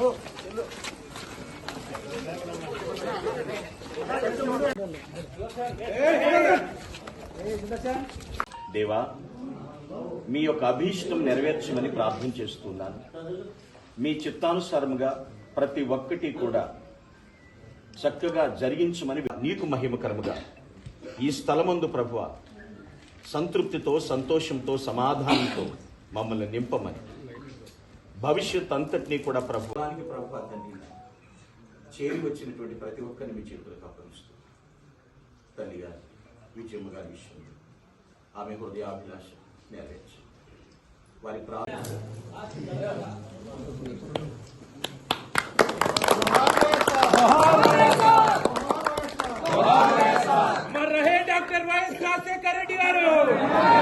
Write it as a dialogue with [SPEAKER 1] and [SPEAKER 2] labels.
[SPEAKER 1] 어, 일로. దేవా మీ యొక్క అభీష్టం నెరవేర్చమని ప్రార్థన చేస్తున్నాను. మీ చిత్తానుసారముగా ప్రతి ఒక్కటి కూడా చక్కగా జరిగించమని నీకు మహిమకరముగా. ఈ స్థలమందు ప్రభువ సంతృప్తితో సంతోషంతో సమాధానంతో మమ్మల్ని నింపమని. భవిష్యత్ అంతటినీ కూడా ప్రభువానికి ప్రభు చేరి వచ్చినటువంటి ప్రతి ఒక్కరిని మీ చేతులకు అప్పగిస్తూ తల్లి గారి విజయమ్మ గారి విషయంలో ఆమె హృదయాభిలాష నెరవేర్చి వారి ప్రాణ मर रहे डॉक्टर वाइस क्लास से करेडी